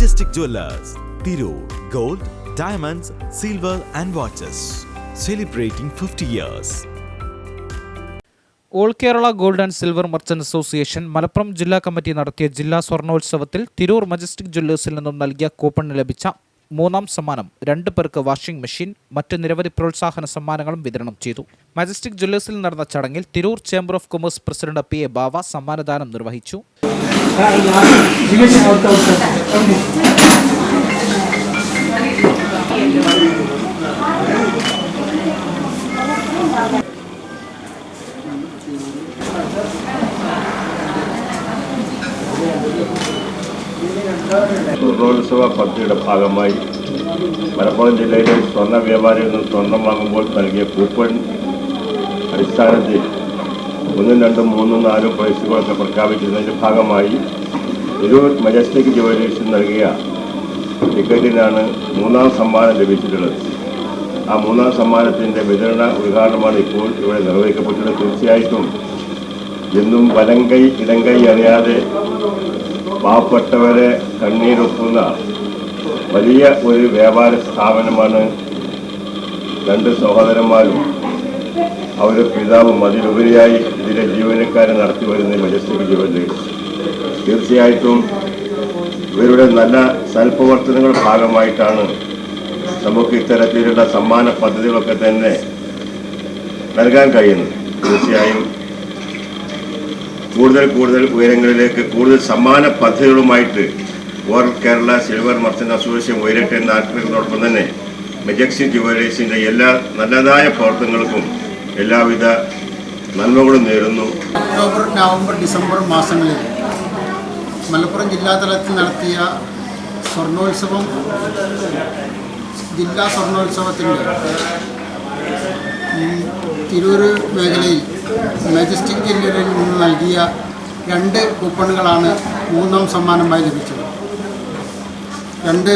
Majestic Jewelers, Tirur, Gold, Diamonds, Silver and Watches. Celebrating 50 years. All Kerala gold and silver merchant association Malappuram ജില്ലാ committee നടത്തിയ ജില്ലാ സ്വർണോത്സവത്തിൽ Tirur majestic ജ്വല്ലേഴ്സിൽ നിന്നും നൽകിയ കൂപ്പണിന് ലഭിച്ച മൂന്നാം സമ്മാനം രണ്ട് പേർക്ക് വാഷിംഗ് മെഷീൻ മറ്റ് നിരവധി പ്രോത്സാഹന സമ്മാനങ്ങളും വിതരണം ചെയ്തു. മജസ്റ്റിക് ജ്വല്ലേഴ്സിൽ നടന്ന ചടങ്ങിൽ Tirur chamber of commerce president P A Bava സമ്മാനദാനം നിർവഹിച്ചു. സ്വർണോത്സവ പദ്ധതിയുടെ ഭാഗമായി മലപ്പുറം ജില്ലയിലെ സ്വർണ വ്യാപാരിയിൽ നിന്ന് സ്വർണം വാങ്ങുമ്പോൾ നൽകിയ കൂപ്പൺ അടിസ്ഥാനത്തിൽ ഒന്നും രണ്ടും മൂന്നും നാലും പ്രൈസുകളൊക്കെ പ്രഖ്യാപിച്ചതിന്റെ ഭാഗമായി ഒരു മജസ്റ്റിക് ജുവലേഴ്സിൽ നൽകിയ ടിക്കറ്റിനാണ് മൂന്നാം സമ്മാനം ലഭിച്ചിട്ടുള്ളത്. ആ മൂന്നാം സമ്മാനത്തിന്റെ വിതരണ ഉദ്ഘാടനമാണ് ഇപ്പോൾ ഇവിടെ നിർവഹിക്കപ്പെട്ടത് തീർച്ചയായിട്ടും എന്നും വലങ്കൈ ഇടങ്കൈ അറിയാതെ പാവപ്പെട്ടവരെ കണ്ണീരൊപ്പുന്ന വലിയ ഒരു വ്യാപാര സ്ഥാപനമാണ് രണ്ട് സഹോദരന്മാരും അവരുടെ പിതാവും അതിലുപരിയായി ഇതിലെ ജീവനക്കാരെ നടത്തി വരുന്ന മജസ്റ്റിക് ജുവല്ലേഴ്സ് തീർച്ചയായിട്ടും ഇവരുടെ നല്ല സൽപ്രവർത്തനങ്ങൾ ഭാഗമായിട്ടാണ് നമുക്ക് ഇത്തരത്തിലുള്ള സമ്മാന പദ്ധതികളൊക്കെ തന്നെ നൽകാൻ കഴിയുന്നത്. തീർച്ചയായും കൂടുതൽ കൂടുതൽ ഉയരങ്ങളിലേക്ക് കൂടുതൽ സമ്മാന പദ്ധതികളുമായിട്ട് all Kerala silver merchant association ഉയരട്ടെ എന്ന ആഗ്രഹത്തോടൊപ്പം തന്നെ മെജക്സി ജുവലേഴ്സിന്റെ എല്ലാ നല്ലതായ പ്രവർത്തനങ്ങൾക്കും എല്ലാവിധ നന്മകളും നേരുന്നു. ഒക്ടോബർ നവംബർ ഡിസംബർ മാസങ്ങളിൽ മലപ്പുറം ജില്ലാതലത്തിൽ നടത്തിയ സ്വർണോത്സവം ജില്ലാ സ്വർണോത്സവത്തിന്റെ തിരൂർ മേഖലയിൽ മജസ്റ്റിക് ജില്ലയിൽ നിന്ന് നൽകിയ രണ്ട് കൂപ്പണുകളാണ് മൂന്നാം സമ്മാനമായി ലഭിച്ചത്. രണ്ട്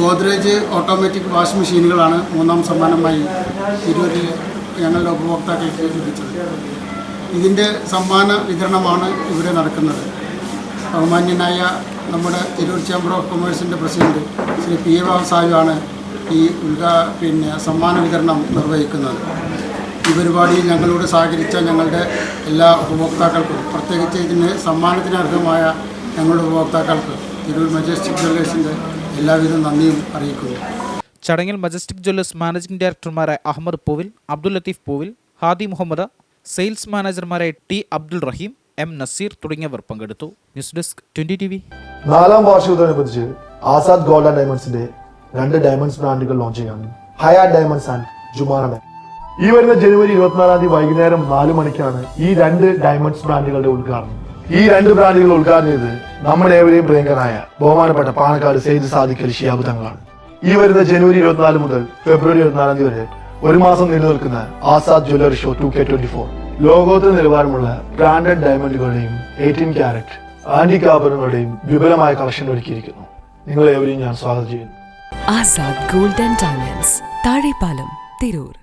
ഗോദ്രേജ് ഓട്ടോമാറ്റിക് വാഷിംഗ് മെഷീനുകളാണ് മൂന്നാം സമ്മാനമായി തിരൂരിൽ ഞങ്ങളുടെ ഉപഭോക്താക്കൾക്ക് ലഭിച്ചത്. ഇതിന്റെ സമ്മാന വിതരണമാണ് ഇവിടെ നടക്കുന്നത്. ബഹുമാന്യനായ നമ്മുടെ Tirur chamber of കൊമേഴ്സിന്റെ president Shri P A Babu സാഹിബാണ് ഈ ഉദ്ഘാ പിന്നെ സമ്മാന വിതരണം നിർവഹിക്കുന്നത്. ഈ പരിപാടിയിൽ ഞങ്ങളോട് സഹകരിച്ച ഞങ്ങളുടെ എല്ലാ ഉപഭോക്താക്കൾക്കും പ്രത്യേകിച്ച് ഇതിന് സമ്മാനത്തിന് അർഹമായ ഞങ്ങളുടെ ഉപഭോക്താക്കൾക്ക് തിരൂർ മജസ്റ്റിക് ജ്വല്ലേഴ്സിന്റെ എല്ലാവിധ നന്ദിയും അറിയിക്കുന്നു. ചടങ്ങിൽ മജസ്റ്റിക് ജ്വല്ലേഴ്സ് മാനേജിംഗ് ഡയറക്ടർമാരായ അഹമ്മദ് പൂവിൽ അബ്ദുൽ ലത്തീഫ് പൂവിൽ ഹാദി മുഹമ്മദ് സെയിൽസ് മാനേജർമാരായ ടി അബ്ദുൾ റഹീം എം നസീർ തുടങ്ങിയവർ പങ്കെടുത്തു. News desk twenty T V. നാലാം വാർഷികത്തോടനുബന്ധിച്ച് ആസാദ് ഗോൾഡ് ആൻഡ് ഡയമണ്ട്സിന്റെ രണ്ട് ഡയമണ്ട്സ് ബ്രാൻഡുകൾ ലോഞ്ച് ചെയ്യാണ് ഹയർ ഡയമണ്ട്സ് ആൻഡ് ജുമാറ ഈ വരുന്ന ജനുവരി ഇരുപത്തിനാലാം തീയതി വൈകുന്നേരം നാല് മണിക്കാണ് ഈ രണ്ട് ഡയമണ്ട്സ് ബ്രാൻഡുകളുടെ ഉദ്ഘാടനം. ഈ രണ്ട് ബ്രാൻഡുകൾ ഉദ്ഘാടനം ചെയ്ത് നമ്മുടെ ഏവരെയും പ്രിയങ്കരായ ബഹുമാനപ്പെട്ട പാണക്കാട് സെയ്ദ് സാദിഖ് അലി ഷിയാബ് തങ്ങളാണ്. ഈ വരുന്ന ജനുവരി ഇരുപത്തിനാല് മുതൽ ഫെബ്രുവരി ഇരുപത്തിനാലാം തീയതി വരെ ഒരു മാസം നിലനിൽക്കുന്ന Azad jewellery show two K twenty four ലോകോത്തര നിലവാരമുള്ള ബ്രാൻഡഡ് ഡയമണ്ടുകളുടെയും എയ്റ്റീൻ ക്യാരറ്റ് ആന്റി ആഭരണങ്ങളുടെയും വിപുലമായ കളക്ഷൻ ഒരുക്കിയിരിക്കുന്നു. നിങ്ങളെ ഏവരെയും ഞാൻ സ്വാഗതം ചെയ്യുന്നു. Azad gold and diamonds Thazhepalam Tirur.